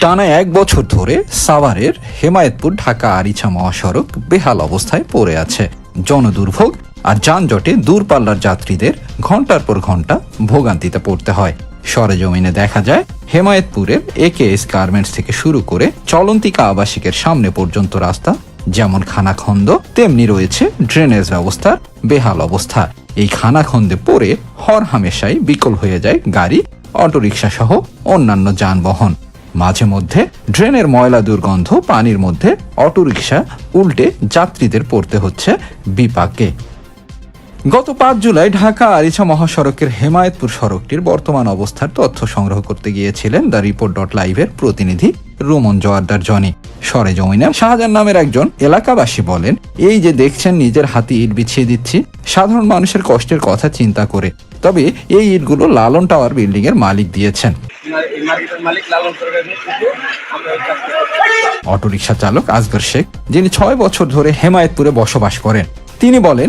টানা এক বছর ধরে সাভারের হেমায়েতপুর ঢাকা আরিচা মহাসড়ক বেহাল অবস্থায় পড়ে আছে। জনদুর্ভোগ আর যানজটে দূরপাল্লার যাত্রীদের ঘণ্টার পর ঘণ্টা ভোগান্তিতে পড়তে হয়। সরেজমিনে দেখা যায় হেমায়েতপুরের একেএস গার্মেন্টস থেকে শুরু করে চলন্তিকা আবাসিকের সামনে পর্যন্ত রাস্তা, যেমন খানাখন্দ, তেমনি রয়েছে ড্রেনেজ ব্যবস্থার বেহাল অবস্থা। এই খানাখন্দে পড়ে হর হামেশাই বিকল হয়ে যায় গাড়ি অটোরিকশা সহ অন্যান্য যানবাহন। মাঝে মধ্যে ড্রেনের ময়লা দুর্গন্ধ, পানির মধ্যে অটোরিকশা উল্টে যাত্রীদের পড়তে হচ্ছে বিপাকে। গত পাঁচ জুলাই ঢাকা আরিচা মহাসড়কের হেমায়তপুর সড়কটির বর্তমান অবস্থার তথ্য সংগ্রহ করতে গিয়েছিলেন দ্য রিপোর্ট ডট লাইভের প্রতিনিধি রোমন জোয়ারদার জনি। সরে সরেজমিনে শাহজাহান নামের একজন এলাকাবাসী বলেন, এই যে দেখছেন, নিজের হাতে ইট বিছিয়ে দিচ্ছি। সাধারণ মানুষের কষ্টের কথা চিন্তা করে। তবে এই ইটগুলো লালন টাওয়ার বিল্ডিং এর মালিক দিয়েছেন। অটোরিকশা চালক আসগর শেখ যিনি ছয় বছর ধরে হেমায়েতপুরে বসবাস করেন তিনি বলেন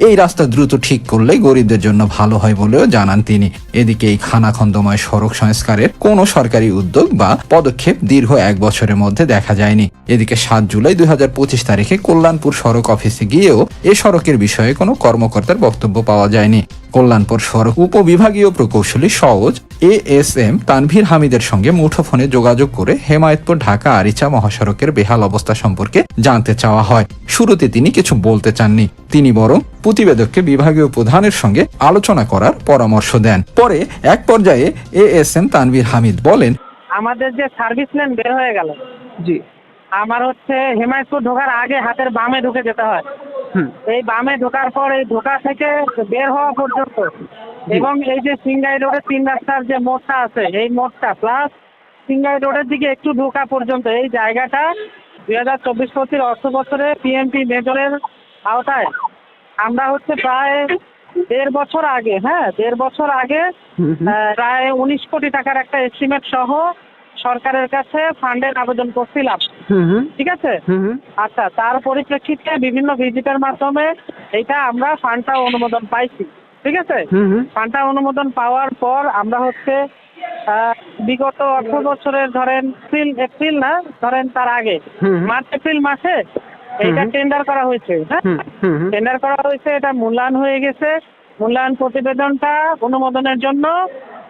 এই রাস্তা দ্রুত ঠিক করলে গরিবদের জন্য ভালো হয় বলেও জানান তিনি। এদিকে এই খানাখন্দময় সড়ক সংস্কারের কোনো সরকারি উদ্যোগ বা পদক্ষেপ দীর্ঘ এক বছরের মধ্যে দেখা যায়নি। এদিকে সাত জুলাই দুই হাজার পঁচিশ তারিখে কল্যাণপুর সড়ক অফিসে গিয়েও এ সড়কের বিষয়ে কোনো কর্মকর্তার বক্তব্য পাওয়া যায়নি। কল্যাণপুর সড়ক উপবিভাগীয় প্রকৌশলী সওজ এ এস এম তানভীর হামিদের সঙ্গে মুঠোফোনে যোগাযোগ করে হেমায়েতপুর ঢাকা আরিচা মহাসড়কের বেহাল অবস্থা সম্পর্কে জানতে চাওয়া হয়। শুরুতে তিনি কিছু বলতে চাননি। তিনি বরং প্রতিবেদককে বিভাগীয় প্রধানের সঙ্গে আলোচনা করার পরামর্শ দেন। পরে এক পর্যায়ে A S M Tanvir Hamid বলেন আমাদের যে সার্ভিস লেন বের হয়ে গেল। জি। আমার হচ্ছে হেমায়তপুর ঢোকার আগে হাতের বামে ঢুকে যেতে হয়। এই বামে ঢোকার পর এই ঢোকা থেকে বের হওয়া পর্যন্ত। এবং এই যে সিঙ্গাই রোডের তিন রাস্তার যে মোড়টা আছে এই মোড়টা প্লাস সিঙ্গাই রোডের দিকে একটু ঢোকা পর্যন্ত। এই জায়গাটা দুই হাজার চব্বিশ পঁচিশ অর্থ বছরে পিএমপি মেজরের আওতায়। আমরা হচ্ছে প্রায় দেড় বছর আগে হ্যাঁ দেড় বছর আগে। প্রায় উনিশ কোটি টাকার একটা এস্টিমেট সহ সরকারের কাছে ফান্ডের আবেদন করছিলাম। ঠিক আছে। আচ্ছা তার পরিপ্রেক্ষিতে বিভিন্ন ভিজিটের মাধ্যমে এটা আমরা ফান্ডটা অনুমোদন পাইছি। ঠিক আছে। ফান্ডটা অনুমোদন পাওয়ার পর আমরা হচ্ছে বিগত অর্থ বছরের ধরেন এপ্রিল এপ্রিল না? ধরেন তার আগে। মার্চ এপ্রিল মাসে এটা টেন্ডার করা হয়েছে হ্যাঁ। টেন্ডার করা হয়েছে এটা মূল্যায়ন হয়ে গেছে। মূল্যায়ন প্রতিবেদনটা অনুমোদনের জন্য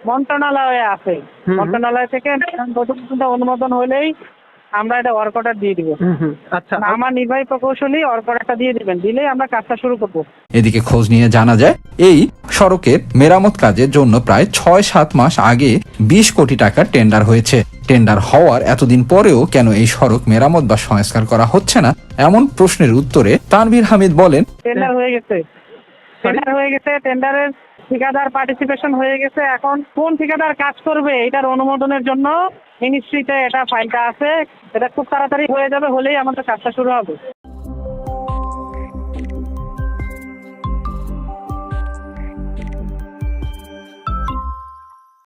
মন্ত্রণালয়ে আছে। মন্ত্রণালয় থেকে অনুমোদন হলেই আমরা এটা ওয়ার্ক অর্ডার দিয়ে দিব। আচ্ছা। আমার নির্বাহী প্রকৌশলী ওয়ার্ক অর্ডারটা দিয়ে দিবেন দিলেই আমরা কাজটা শুরু করব। এদিকে খোঁজ নিয়ে জানা যায় এই সড়কের মেরামত কাজের জন্য প্রায় ছয় সাত মাস আগে বিশ কোটি টাকার টেন্ডার হয়েছে। টেন্ডার হওয়ার এতদিন পরেও কেন এই সড়ক মেরামত বা সংস্কার করা হচ্ছে না এমন প্রশ্নের উত্তরে তানভীর হামিদ বলেন টেন্ডার হয়ে গেছে। টেন্ডার হয়ে গেছে টেন্ডারের ঠিকাদার পার্টিসিপেশন হয়ে গেছে। এখন কোন ঠিকাদার কাজ করবে এটার অনুমোদনের জন্য মিনিস্ট্রিতে এটা ফাইলটা আছে। এটা খুব তাড়াতাড়ি হয়ে যাবে, হলেই আমাদের কাজটা শুরু হবে।